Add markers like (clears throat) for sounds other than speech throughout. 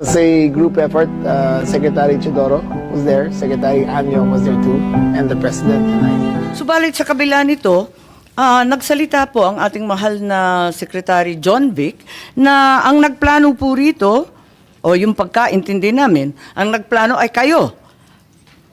It's a group effort. Uh, Secretary Chidoro was there, Secretary Anyong was there too, and the President and I. Subalit sa kabila nito, ah, nagsalita po ang ating mahal na Secretary John Vic na ang nagplano po rito, o yung pagkaintindi namin, ang nagplano ay kayo.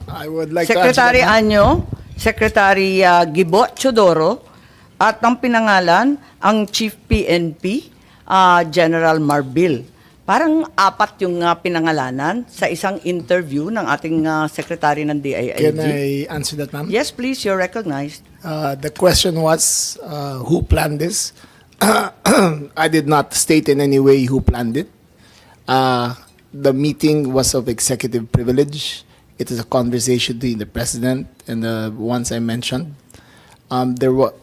I would like Secretary to. Anyo, Secretary ah, Gibo Chodoro, at ang pinangalan, ang Chief PNP, ah, General Marbil. Parang apat yung ah, pinangalanan sa isang interview ng ating ah, Secretary ng DILG. Can I answer that, ma'am? Yes, please, you're recognized. Uh, the question was uh, who planned this? (clears throat) I did not state in any way who planned it. Uh, the meeting was of executive privilege. It is a conversation between the president and the ones I mentioned. Um, there was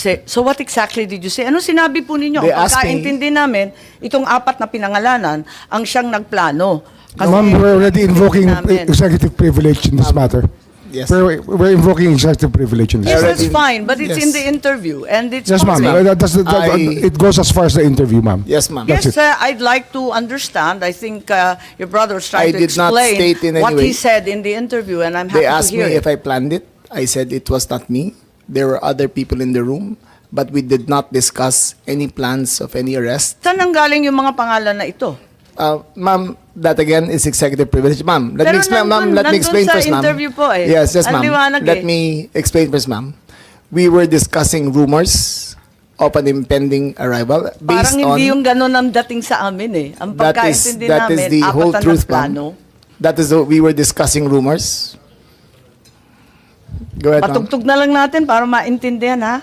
Say, so what exactly did you say? Ano sinabi po ninyo? They Ang asked me- pagkaintindi namin, itong apat na pinangalanan, ang siyang nagplano. Kasi Ma'am, we're already invoking namin. executive privilege in this matter. yes. We're, we're invoking executive privilege in this. Yes, matter. that's fine, but it's in Yes. the interview and it's Yes, ma'am. public. That's- that- I- it goes as far as the interview, ma'am. Yes, ma'am. Yes, it. uh, I'd like to understand. I think uh, your brother was I trying to did not explain state in any what he way. said in the interview, and I'm happy They asked to hear me it. if I planned it. I said it was not me. There were other people in the room, but we did not discuss any plans of any arrest. Saan nanggaling yung mga pangalan na ito? Uh, ma'am, that again is executive privilege. Ma'am, let Pero me explain, ma'am. Let me explain first, ma'am. interview po eh. Yes, yes, Ang ma'am. Let eh. me explain first, ma'am. We were discussing rumors of an impending arrival based Parang on hindi yung ganun ang dating sa amin eh. Ang that is pagkaintindi that is namin, the apat whole ang truth, ma'am. That is the, we were discussing rumors. Go ahead, ma'am. Patugtog na lang natin para maintindihan ha.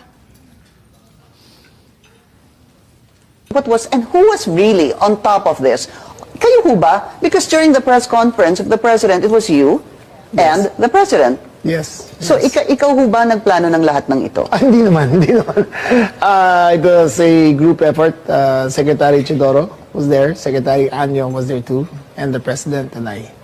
What was and who was really on top of this? Kayo ho ba? Because during the press conference of the president, it was you and the president. Yes. So ika, ikaw ho ba nagplano ng lahat ng ito? Ah, hindi naman, (laughs) hindi naman. Uh, it was a group effort. Uh, Secretary Chidoro was there, Secretary Anyong was there too, and the President and I.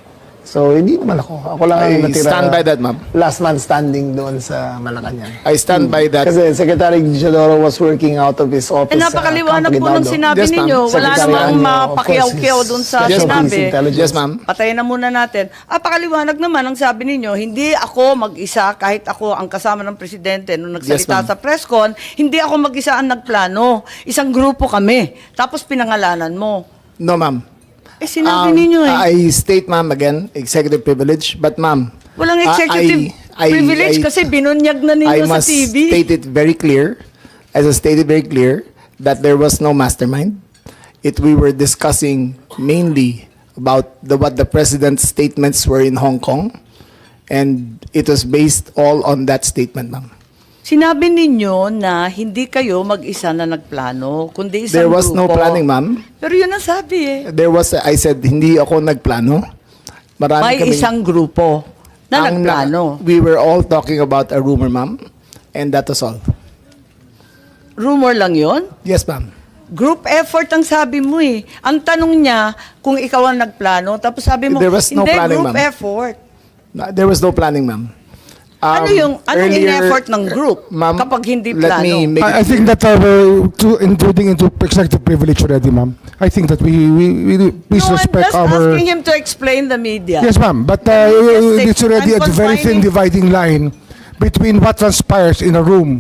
So, hindi naman ako. Ako lang ang I natira. stand by that, ma'am. Last man standing doon sa Malacanang. I stand by that. Kasi Secretary Chidoro was working out of his office Eh, napakaliwanag sa po Campo ng Guinaldo. sinabi Yes, ma'am. ninyo. Wala Secretary namang Anyo, of mapakiyaw-kiyaw course, dun is sa Special sinabi. Intelligence. Yes, ma'am. Patayin na muna natin. Ah, pakaliwanag naman ang sabi ninyo, hindi ako mag-isa kahit ako ang kasama ng presidente nung Yes, nagsalita ma'am. sa press con, hindi ako mag-isa ang nagplano. Isang grupo kami. Tapos pinangalanan mo. No, ma'am. Eh, sinabi Um, ninyo eh. I state, ma'am, again, executive privilege. But, ma'am, Walang executive I- I- privilege I- kasi binunyag na I ninyo sa must TV. state it very clear, as I stated very clear, that there was no mastermind. It we were discussing mainly about the what the president's statements were in Hong Kong, and it was based all on that statement, ma'am. Sinabi ninyo na hindi kayo mag-isa na nagplano, kundi isang There was no grupo. planning, ma'am. Pero yun ang sabi eh. There was, I said, hindi ako nagplano. Marami May kaming- isang grupo na Ang nagplano. we were all talking about a rumor, ma'am, and that was all. Rumor lang yon. Yes, ma'am. Group effort ang sabi mo eh. Ang tanong niya kung ikaw ang nagplano, tapos sabi mo, There was no hindi, planning, group ma'am." effort. No, There was no planning, ma'am. Ano Um, yung, anong earlier- in-effort ng group Ma'am, kapag hindi let plano? me make I, I think that uh, we're to, intruding into executive privilege already, ma'am. I think that we, we, we please no, I'm respect just our... asking him to explain the media. Yes, ma'am. But uh, it's already I'm a very thin dividing line between what transpires in a room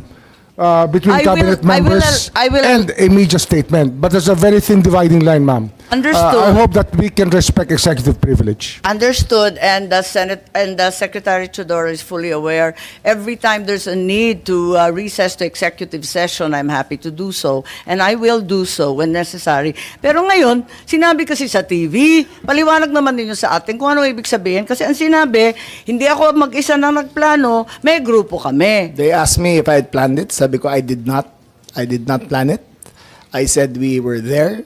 uh, between I will- cabinet I will- members I will- and a media statement. But there's a very thin dividing line, ma'am. Understood. Uh, I hope that we can respect executive privilege. Understood, and the Senate and the Secretary Chodoro is fully aware. Every time there's a need to uh, recess to executive session, I'm happy to do so, and I will do so when necessary. Pero ngayon, sinabi kasi sa TV, paliwanag naman ninyo sa atin kung ano ibig sabihin. Kasi ang sinabi, hindi ako mag-isa na nagplano, may grupo kami. They asked me if I had planned it. Sabi ko, I did not. I did not plan it. I said we were there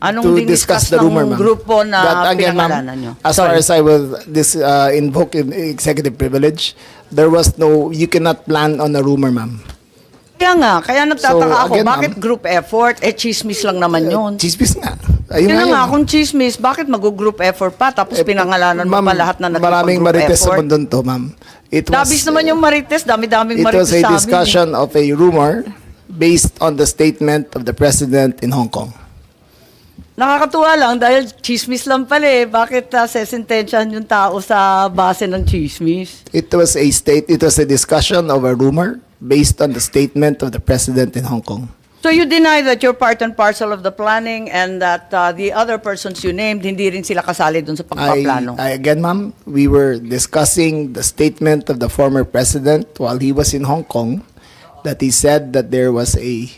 Anong to discuss the rumor, ma'am. grupo na That, again, ma'am, pinangalanan nyo? As far Sorry. as I will this uh, invoke in executive privilege, there was no, you cannot plan on a rumor, ma'am. Kaya nga, kaya nagtataka So, ako, again, bakit ma'am- group effort? Eh, chismis lang naman yun. Chismis nga. Ayun Yun na yun. nga, kung chismis, bakit mag-group effort pa? Tapos Eh, pinangalanan mo ma'am, pa lahat na Maraming nagpapag-group marites sa effort. mundo to, ma'am. It was, Dabis naman yung marites, dami-daming It marites was a sa amin. eh. discussion of a rumor based on the statement of the president in Hong Kong. Nakakatuwa lang dahil chismis lang pala eh. Bakit uh, sesentensyahan yung tao sa base ng chismis? It was a state. It was a discussion of a rumor based on the statement of the president in Hong Kong. So you deny that you're part and parcel of the planning and that uh, the other persons you named, hindi rin sila kasali dun sa I, pagpaplano? I again, ma'am, we were discussing the statement of the former president while he was in Hong Kong, that he said that there was a.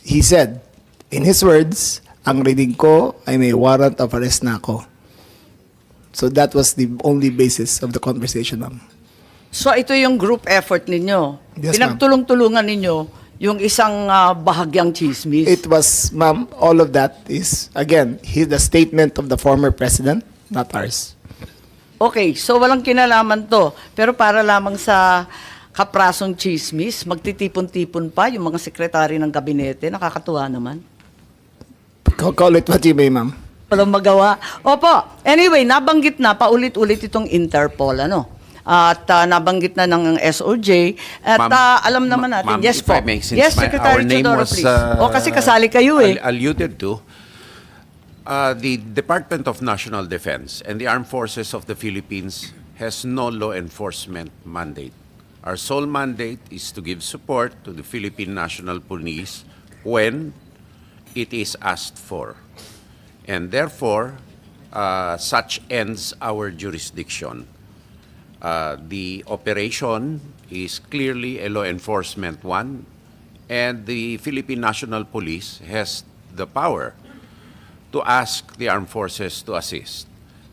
He said, in his words, ang reading ko ay may warrant of arrest na ako. So that was the only basis of the conversation, ma'am. So ito yung group effort ninyo. Yes. Pinagtulong-tulungan ninyo yung isang uh, bahagyang chismis. It was, ma'am, all of that is, again, he, the statement of the former president, not ours. Okay, so walang kinalaman to. Pero para lamang sa kaprasong chismis, magtitipon-tipon pa yung mga sekretary ng gabinete. Nakakatuwa naman. Call, call it what you may, ma'am. Walang magawa. Opo. Anyway, nabanggit na paulit-ulit itong Interpol, ano? At ah, nabanggit na ng SOJ. At Ma'am, ah, alam naman ma- natin. ma'am, yes if po. I may, since yes, my- Secretary our name Chodoro, was, please. uh, o, kasi kasali kayo eh. al- alluded to, uh, the Department of National Defense and the Armed Forces of the Philippines has no law enforcement mandate. Our sole mandate is to give support to the Philippine National Police when it is asked for. And therefore, uh, such ends our jurisdiction. Uh, the operation is clearly a law enforcement one, and the Philippine National Police has the power to ask the armed forces to assist.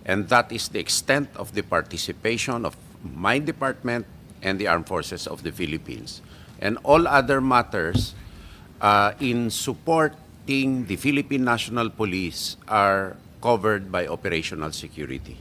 And that is the extent of the participation of my department and the armed forces of the Philippines. And all other matters uh, in supporting the Philippine National Police are covered by operational security.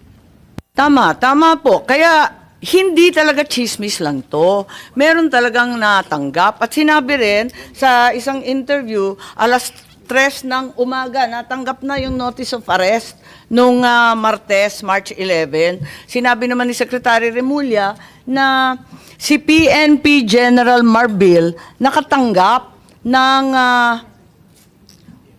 Tama, tama po. Kaya hindi talaga chismis lang to. Meron talagang natanggap. At sinabi rin sa isang interview, alas 3 ng umaga, natanggap na yung notice of arrest nung ah, Martes, March 11. Sinabi naman ni Secretary Remulla na si PNP General Marbil nakatanggap ng ah,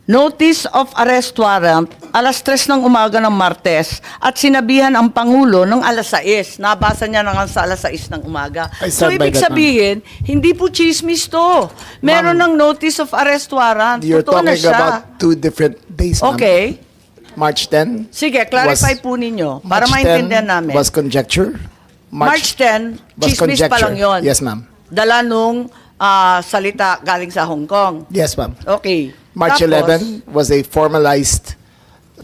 Notice of arrest warrant, alas 3 ng umaga ng Martes at sinabihan ang Pangulo ng alas 6. Nabasa niya na nga sa alas 6 ng umaga. So ibig sabihin, hindi po chismis to. Meron ng notice of arrest warrant. You're Totoo na talking siya. about two different days. Okay. March 10. Sige, clarify was- po ninyo para March 10 maintindihan namin. Was conjecture. March, 10, was chismis pa conjecture. lang yon. Yes, ma'am. Dala nung ah, salita galing sa Hong Kong. Yes, ma'am. Okay. March Tapos, 11 was a formalized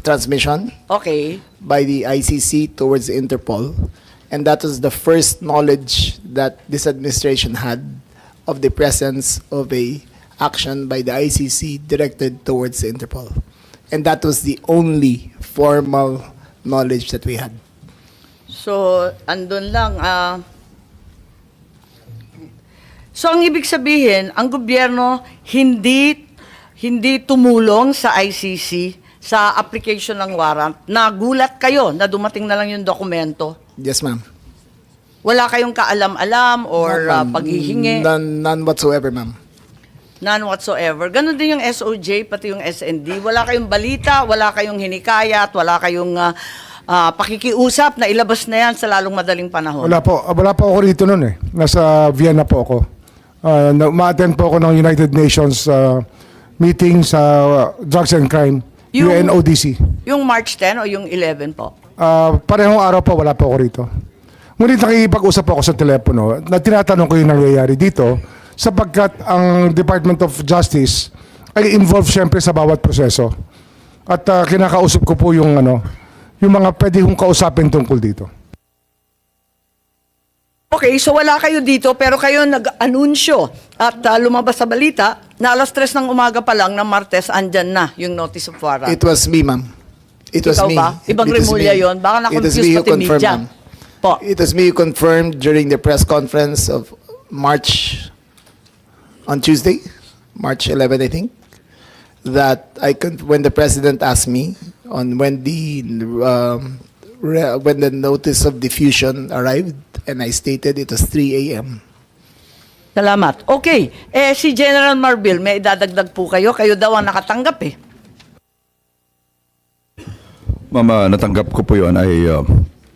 transmission Okay. by the ICC towards Interpol. And that was the first knowledge that this administration had of the presence of a action by the ICC directed towards Interpol. And that was the only formal knowledge that we had. So, andun lang. ah. so, ang ibig sabihin, ang gobyerno hindi hindi tumulong sa ICC sa application ng warrant. Nagulat kayo na dumating na lang yung dokumento. Yes, ma'am. Wala kayong kaalam-alam or None, ma'am. paghihingi. None, none whatsoever, ma'am. None whatsoever. Ganon din yung SOJ, pati yung SND. Wala kayong balita, wala kayong hinikayat, wala kayong ah, ah, pakikiusap na ilabas na yan sa lalong madaling panahon. Wala po. Wala po ako rito noon eh. Nasa Vienna po ako. Uh, ma-attend po ako ng United Nations uh, meeting sa uh, Drugs and Crime, Yung- UNODC. Yung March 10 o yung 11 po? Ah, parehong araw po, wala po ako rito. Ngunit nakikipag-usap ako sa telepono na tinatanong ko yung nangyayari dito sapagkat ang Department of Justice ay involved syempre sa bawat proseso. At ah, kinakausap ko po yung ano, yung mga pwede kong kausapin tungkol dito. Okay, so wala kayo dito pero kayo nag-anunsyo at ah, lumabas sa balita na alas 3 ng umaga pa lang ng Martes, andyan na yung notice of warrant. It was me, ma'am. It was Ikaw me. ba? Ibang It was Remulla me. yun? Baka It was na-confuse me who pati confirmed, media. ma'am. Po. It was me who confirmed during the press conference of March, on Tuesday, March 11, I think, that I con- when the president asked me on when the um, re- when the notice of diffusion arrived, and I stated it was 3 a.m. Salamat. Okay. Eh, si General Marbil, may idadagdag po kayo. Kayo daw ang nakatanggap eh. Mama, natanggap ko po yun ay uh,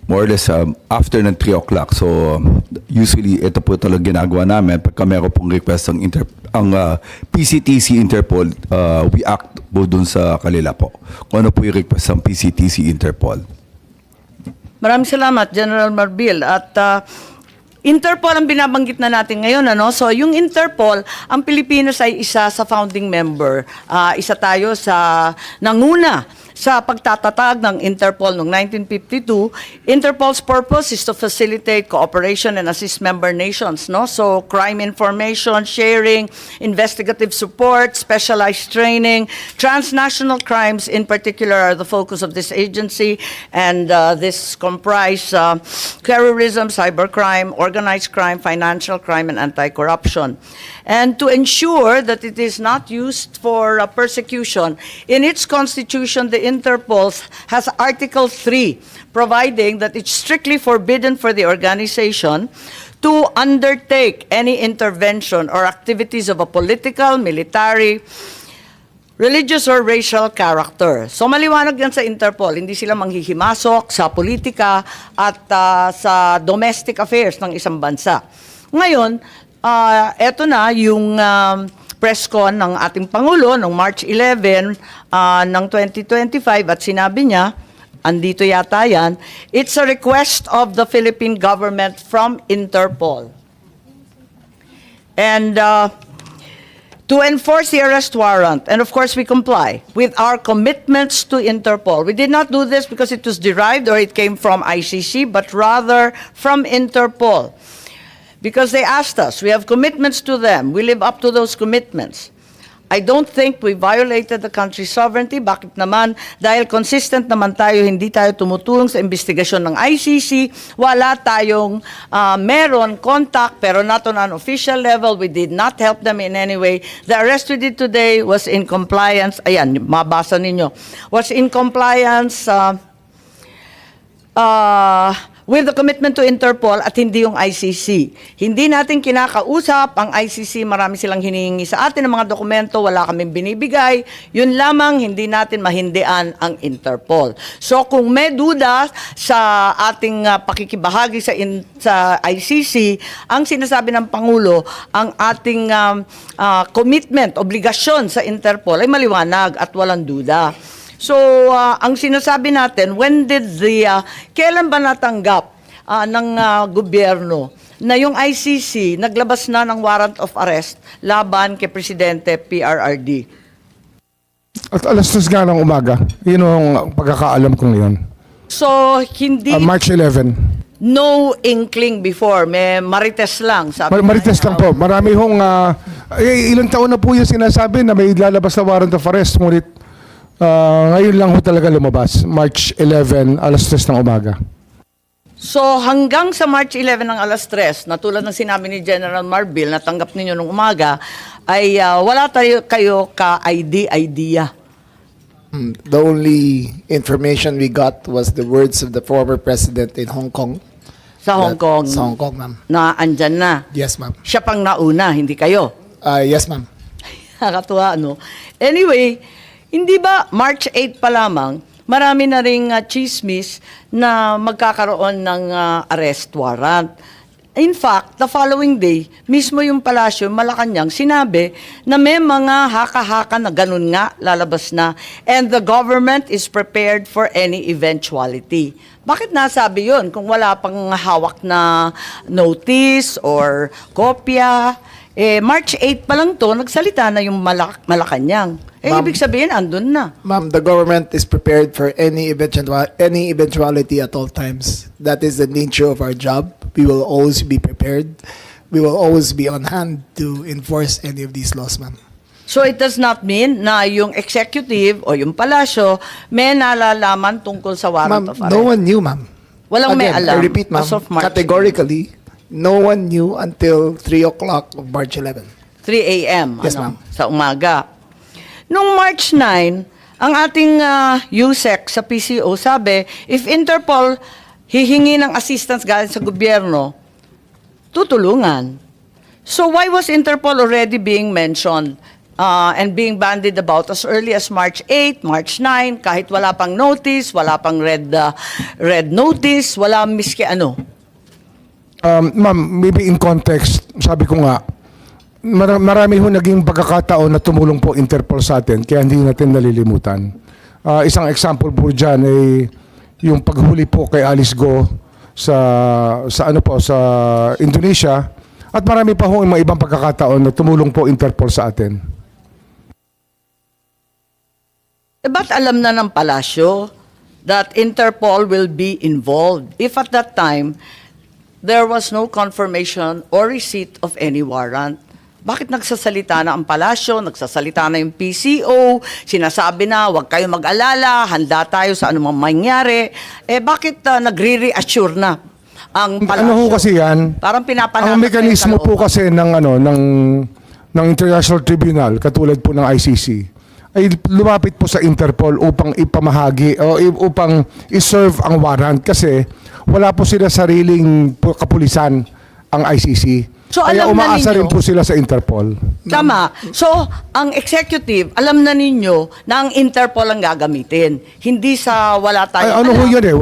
more or less um, after ng 3 o'clock. So, um, usually, ito po talaga ginagawa namin. Pagka meron pong request ang, Inter ang uh, PCTC Interpol, uh, we act po dun sa kanila po. Kung ano po yung request ng PCTC Interpol. Maraming salamat, General Marbil. At ah, Interpol ang binabanggit na natin ngayon. Ano? So, yung Interpol, ang Pilipinas ay isa sa founding member. Ah, isa tayo sa nanguna sa pagtatatag ng Interpol noong 1952. Interpol's purpose is to facilitate cooperation and assist member nations. No? So, crime information, sharing, investigative support, specialized training, transnational crimes in particular are the focus of this agency. And uh, this comprise uh, terrorism, cybercrime, organized crime, financial crime, and anti-corruption. And to ensure that it is not used for uh, persecution, in its constitution, the Interpol has Article 3, providing that it's strictly forbidden for the organization to undertake any intervention or activities of a political, military, religious or racial character. So maliwanag yan sa Interpol, hindi sila manghihimasok sa politika at ah, sa domestic affairs ng isang bansa. Ngayon, ah, eto na yung um, press con ng ating Pangulo noong March 11 ah, ng 2025 at sinabi niya, andito yata yan, it's a request of the Philippine government from Interpol. And uh, to enforce the arrest warrant, and of course we comply with our commitments to Interpol. We did not do this because it was derived or it came from ICC, but rather from Interpol. Because they asked us, we have commitments to them, we live up to those commitments. I don't think we violated the country's sovereignty. Bakit naman? Dahil consistent naman tayo, hindi tayo tumutulong sa investigasyon ng ICC. Wala tayong ah, meron contact, pero not on an official level. We did not help them in any way. The arrest we did today was in compliance. Ayan, mabasa ninyo. Was in compliance ah, uh, with the commitment to Interpol at hindi yung ICC. Hindi natin kinakausap ang ICC, marami silang hinihingi sa atin ng mga dokumento, wala kaming binibigay. Yun lamang, hindi natin mahindian ang Interpol. So kung may duda sa ating uh, pakikibahagi sa, in, sa ICC, ang sinasabi ng Pangulo, ang ating um, uh, commitment, obligasyon sa Interpol ay maliwanag at walang duda. So, uh, ang sinasabi natin, when did the, uh, kailan ba natanggap uh, ng uh, gobyerno na yung ICC naglabas na ng warrant of arrest laban kay Presidente PRRD? At alas 3 nga ng umaga. Yun ang pagkakaalam ko ngayon. So, hindi, Ah, March 11. no inkling before, may marites lang. Sabi Mar- Marites lang po. Marami hong, eh, ilang taon na po yung sinasabi na may lalabas na warrant of arrest. Ngunit ah, ngayon lang ho talaga lumabas. March 11, alas 3 ng umaga. So hanggang sa March 11 ng alas 3, na tulad ng sinabi ni General Marbil, na tanggap ninyo nung umaga, ay ah, wala tayo kayo ka-ID idea. Mm, The only information we got was the words of the former president in Hong Kong. Sa Hong That- Kong Sa Hong Kong, ma'am. na andyan na. Yes, ma'am. Siya pang nauna, hindi kayo. Uh, yes, ma'am. (laughs) Nakakatuwa, no? Anyway, hindi ba March 8 pa lamang, marami na ring uh, chismis na magkakaroon ng uh, arrest warrant. In fact, the following day, mismo yung palasyo, Malacanang, sinabi na may mga haka-haka na ganun nga lalabas na and the government is prepared for any eventuality. Bakit nasabi yun kung wala pang hawak na notice or kopya? Eh, March 8 pa lang to, nagsalita na yung Malak Malacanang. Eh, Ma'am. ibig sabihin, andun na. Ma'am, the government is prepared for any eventual any eventuality at all times. That is the nature of our job. We will always be prepared. We will always be on hand to enforce any of these laws, ma'am. So it does not mean na yung executive o yung palasyo may nalalaman tungkol sa warrant Ma'am, of arrest. no one knew, ma'am. Walang may Again, alam I repeat, ma'am, categorically, no one knew until 3 o'clock of March 11. 3 a.m. Yes, ano, ma'am. sa umaga. Nung March 9, ang ating uh, USEC sa PCO sabi, if Interpol hihingi ng assistance galing sa gobyerno, tutulungan. So why was Interpol already being mentioned uh, and being bandied about as early as March 8, March 9, kahit wala pang notice, wala pang red uh, red notice, wala miski ano? Um, ma'am, maybe in context, sabi ko nga, mara- marami ho naging pagkakataon na tumulong po Interpol sa atin, kaya hindi natin nalilimutan. Ah, isang example po dyan ay yung paghuli po kay Alice Go sa, sa ano po, sa Indonesia, at marami pa ho yung mga ibang pagkakataon na tumulong po Interpol sa atin. Eh, ba't alam na ng palasyo that Interpol will be involved if at that time there was no confirmation or receipt of any warrant? Bakit nagsasalita na ang palasyo, nagsasalita na yung PCO, sinasabi na huwag kayo mag-alala, handa tayo sa anumang mangyari. Eh bakit uh, nagre-reassure na ang palasyo? Ano ho kasi yan? Parang pinapanatas Ang mekanismo po kasi ng ano ng ng International Tribunal katulad po ng ICC ay lumapit po sa Interpol upang ipamahagi o upang i-serve ang warrant kasi wala po sila sariling pu- kapulisan ang ICC. So, Kaya alam na umaasa ninyo- rin po sila sa Interpol. Tama. So, ang executive, alam na ninyo na ang Interpol ang gagamitin. Hindi sa wala Ay, tayong ano ho alam. yun eh,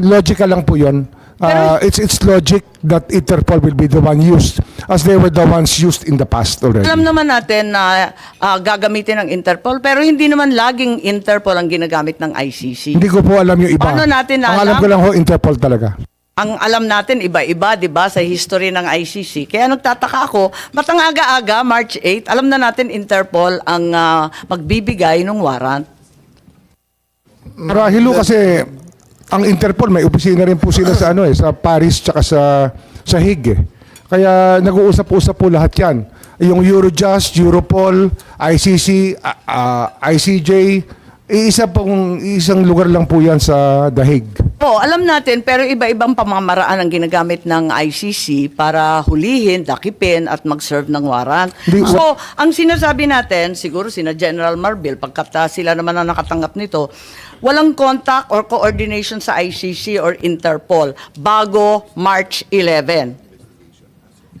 logical lang po yun. Pero- Uh, it's it's logic that Interpol will be the one used as they were the ones used in the past already. Alam naman natin na ah, gagamitin ng Interpol, pero hindi naman laging Interpol ang ginagamit ng ICC. Hindi ko po alam yung iba. Paano natin Ang alam? alam ko lang ho, Interpol talaga. Ang alam natin, iba-iba, di ba, sa history ng ICC. Kaya nagtataka ako, ba't ang aga-aga, March 8, alam na natin Interpol ang ah, magbibigay ng warrant. Marahil ho kasi ang Interpol may opisina rin po sila sa ano eh sa Paris tsaka sa sa Hague. eh. Kaya nag-uusap-usap po lahat 'yan. Yung Eurojust, Europol, ICC, ah, ah, ICJ, iisa pong isang lugar lang po 'yan sa The Hague. Oo, alam natin, pero iba-ibang pamamaraan ang ginagamit ng ICC para hulihin, dakipin, at mag-serve ng warrant. Hindi, So, ang sinasabi natin, siguro sina General Marbil, pagkat ah, sila naman ang nakatanggap nito, walang contact or coordination sa ICC or Interpol bago March 11.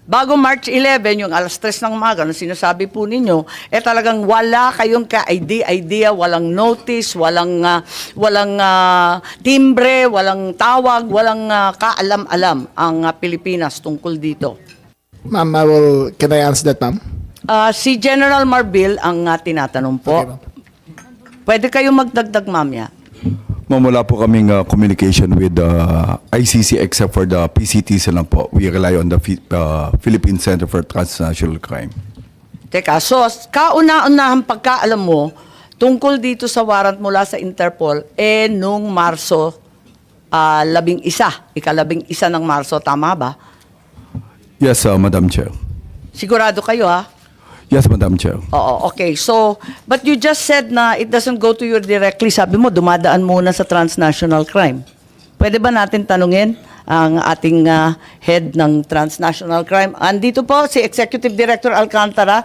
Bago March 11, yung alas 3 ng umaga, na sinasabi po ninyo, eh talagang wala kayong ka-idea, idea, walang notice, walang, ah, walang ah, timbre, walang tawag, walang ah, kaalam-alam ang ah, Pilipinas tungkol dito. Ma'am, I will, can I answer that, ma'am? Ah, si General Marbil ang ah, tinatanong po. Okay. Pwede kayong magdagdag, mamya. Ma'am, wala po kaming uh, communication with the ICC except for the PCTs lang po. We rely on the uh, Philippine Center for Transnational Crime. Teka, so kauna-unahang pagkaalam mo tungkol dito sa warrant mula sa Interpol, eh nung Marso, ah, labing isa, ikalabing isa ng Marso, tama ba? Yes, uh, Madam Chair. Sigurado kayo ha? Yes, Madam Chair. Oo, okay. So, but you just said na it doesn't go to you directly. Sabi mo, dumadaan muna sa transnational crime. Pwede ba natin tanungin ang ating ah, head ng transnational crime? Andito po si Executive Director Alcantara.